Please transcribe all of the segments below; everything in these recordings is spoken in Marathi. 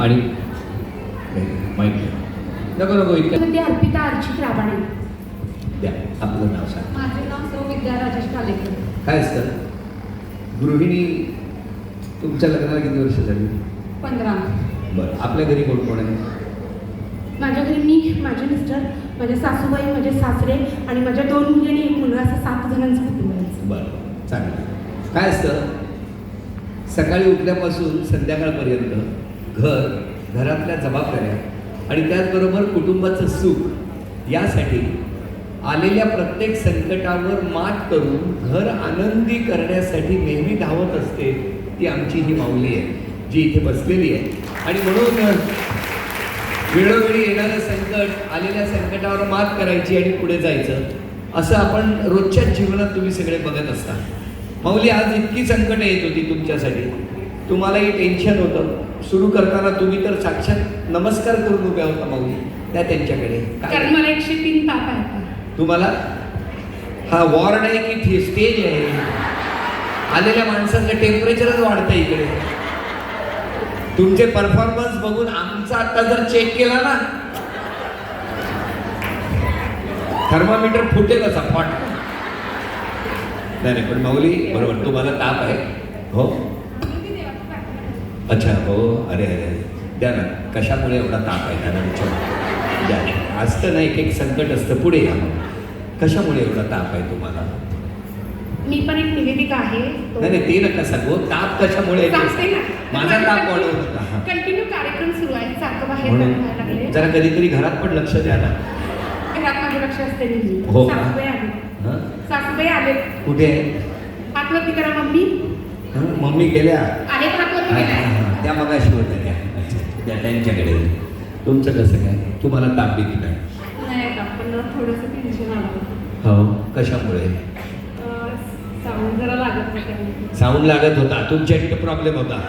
आणि माईक नको नको इतकं ते अर्पिता अर्चित राबाणे. द्या आपलं नाव सांग. माझे नाव सौ विद्या राजेश कालेकर. काय असतं? गृहिणी तुमच्या लग्नाला किती वर्ष झाली? पंधरा. बरं आपल्या घरी कोण कोण आहे? माझ्या घरी मी माझे मिस्टर माझे सासूबाई माझे सासरे आणि माझ्या दोन मुली आणि एक मुलगा असं सात जणांचं कुटुंब आहे. बरं चांगलं काय असतं? सकाळी उठल्यापासून संध्याकाळपर्यंत घर घरातल्या जबाबदाऱ्या आणि त्याचबरोबर कुटुंबाचं सुख यासाठी आलेल्या प्रत्येक संकटावर मात करून घर आनंदी करण्यासाठी नेहमी धावत असते ती आमची ही माऊली आहे जी इथे बसलेली आहे. आणि म्हणून वेळोवेळी येणारं संकट आलेल्या संकटावर मात करायची आणि पुढे जायचं असं आपण रोजच्या जीवनात तुम्ही सगळे बघत असता. माऊली आज इतकी संकटं येत होती तुमच्यासाठी. तुम्हालाही टेन्शन होतं. सुरू करताना तुम्ही तर साक्षात नमस्कार करून उभ्या होता माऊली. त्या त्यांच्याकडे. कारण मला एकशे तीन ताप आहे तुम्हाला? हा वॉर्ड आहे की स्टेज आहे. आलेल्या माणसाचं टेम्परेचरच वाढतं इकडे. तुमचे परफॉर्मन्स बघून आमचा आता जर चेक केला ना. थर्मामीटर फुटेल असा फॉट. नाही नाही पण माऊली बरोबर तुम्हाला ताप आहे. हो? अच्छा हो अरे अरे द्या ना कशामुळे एवढा ताप आहे? त्यांना विचार द्या. असतं ना एक एक संकट असतं. पुढे या. कशामुळे एवढा ताप आहे तुम्हाला? मी पण एक निवेदिका आहे. नाही नाही ते नका सांगू. ताप कशामुळे. माझा ताप वाढवू नका हा. कंटिन्यू कार्यक्रम सुरू आहे. सारखं बाहेर जरा कधीतरी घरात पण लक्ष द्या ना. घरात माझं लक्ष असते. हो? सासूबाई आले. हं? कुठे? आहे हातवरती करा मम्मी. हं? मम्मी गेल्या. आले त्या मगाशी होत्या त्या. त्या त्यांच्याकडे. तुमचं कसं काय? तुम्हाला ताप भीती नाही नाही का पण थोडंसं टेन्शन आलं हो. कशामुळे? साऊंड लागत होतं. साऊंड लागत होता. तुमच्या इथे प्रॉब्लेम होता.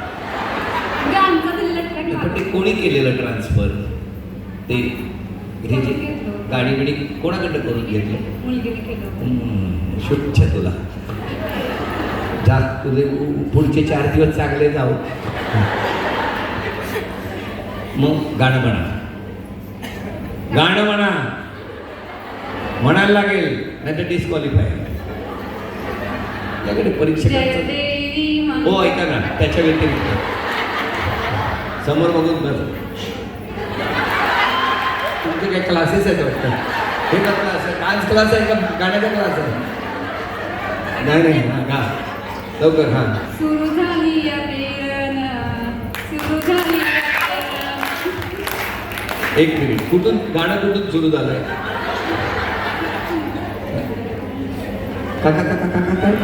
म्हणजे पण ते कोणी केलेलं ट्रान्सफर ते हे गाडी बिडी कोणाकडनं करून घेतलं? शुच्छ तुला. जा तुझे पुढचे चार दिवस चांगले जाऊ. मग गाणं म्हणा. गाणं म्हणा. म्हणायला लागेल नाही तर डिस्क्वालिफाय त्याकडे देवी हो ऐका ना त्याच्या व्यतिरिक्त. समोर बघून बस. तुमचे काही क्लासेस आहेत वाटतं? हे का क्लास आहे. डान्स क्लास आहे का? गाण्याचा क्लास आहे? नाही नाही हां गा. लवकर हां. सुरू झाली. एक मिनिट कुठून गाणं कुठून सुरू झालंय? काका काका काका काय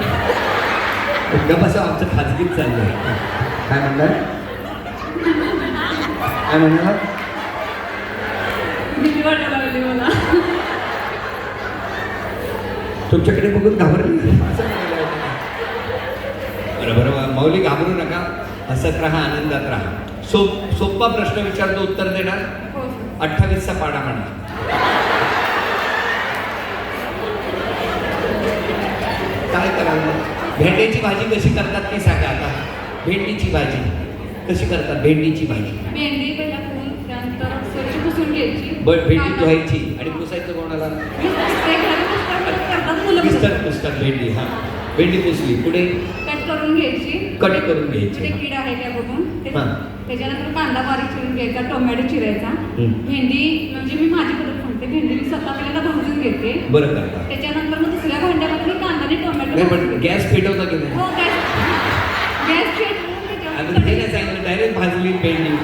गप्पा आमचं खाजगीत चाललंय. काय म्हणताय? काय म्हणणार तुमच्याकडे बघून घाबरली? बरं बरं माऊली घाबरू नका. हसत राहा आनंदात राहा. सोप सोप्पा प्रश्न विचारतो उत्तर देणार? हो सर. अठ्ठावीसचा पाडा म्हणा. काय मग? भेंडीची भाजी कशी करतात ते सांगा आता. भेंडीची भाजी. कशी करतात? भेंडीची भाजी. भेंडी धुवायची. आणि पुसायचं कोणाला? मी पुसते, घरी पुसतात, करतात मुलं पुसतात पुसतात भेंडी हा. भेंडी पुसली. पुढे? करून घ्यायची. कट करून ते घ्यायची कीड आहे त्या बघून. त्याच्यानंतर कांदा बारीक चिरून घ्यायचा टोमॅटो चिरायचा. भेंडी म्हणजे मी माझी पद्धत सांगते भेंडी मी स्वतः पहिल्यांदा भाजून घेते. बरं करतात त्याच्यानंतर मग दुसऱ्या भांड्यामध्ये कांदा आणि टोमॅटो नाही पण. गॅस पेटवता की नाही? हो गॅस गॅस पेटवून सांगितलं डायरेक्ट भाजली भेंडी.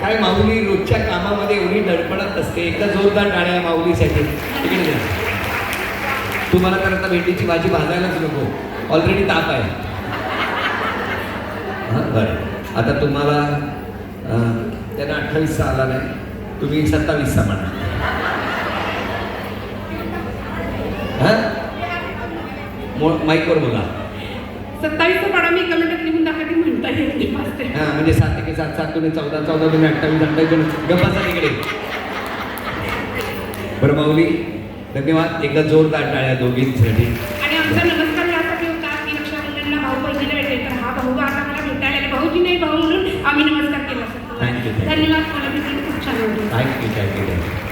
काय माऊली रोजच्या कामामध्ये एवढी धडपडत असते. एकदा जोरदार टाळ्या माऊलीसाठी. तिकडे. तुम्हाला तर आता भेंडीची भाजी भाजायलाच नको. ऑलरेडी ताप आहे. हां बरं. आता तुम्हाला त्यांना अठ्ठावीसचा आला नाही. तुम्ही सत्तावीसचा म्हणा. हां? माईकवर बोला. सत्तावीसचा पाडा मी एका मिनिटात लिहून दाखवते म्हणता येईल वाचते. हा म्हणजे सात एके सात सात दोन्ही चौदा चौदा दोन्ही अठ्ठावीस अठ्ठावीस गप्पाचा तिकडे बरं माऊली धन्यवाद. एकदा जोरदार टाळ्या दोघींसाठी. आणि आमचा नमस्कार यासाठी होता की रक्षाबंधनला भाऊ बहिणीला भेटेल तर हा भाऊ आता आले. भाऊजी नाही भाऊ म्हणून आम्ही नमस्कार केला थँक्यू धन्यवाद. मला खूप छान थँक्यू थँक्यू थँक्यू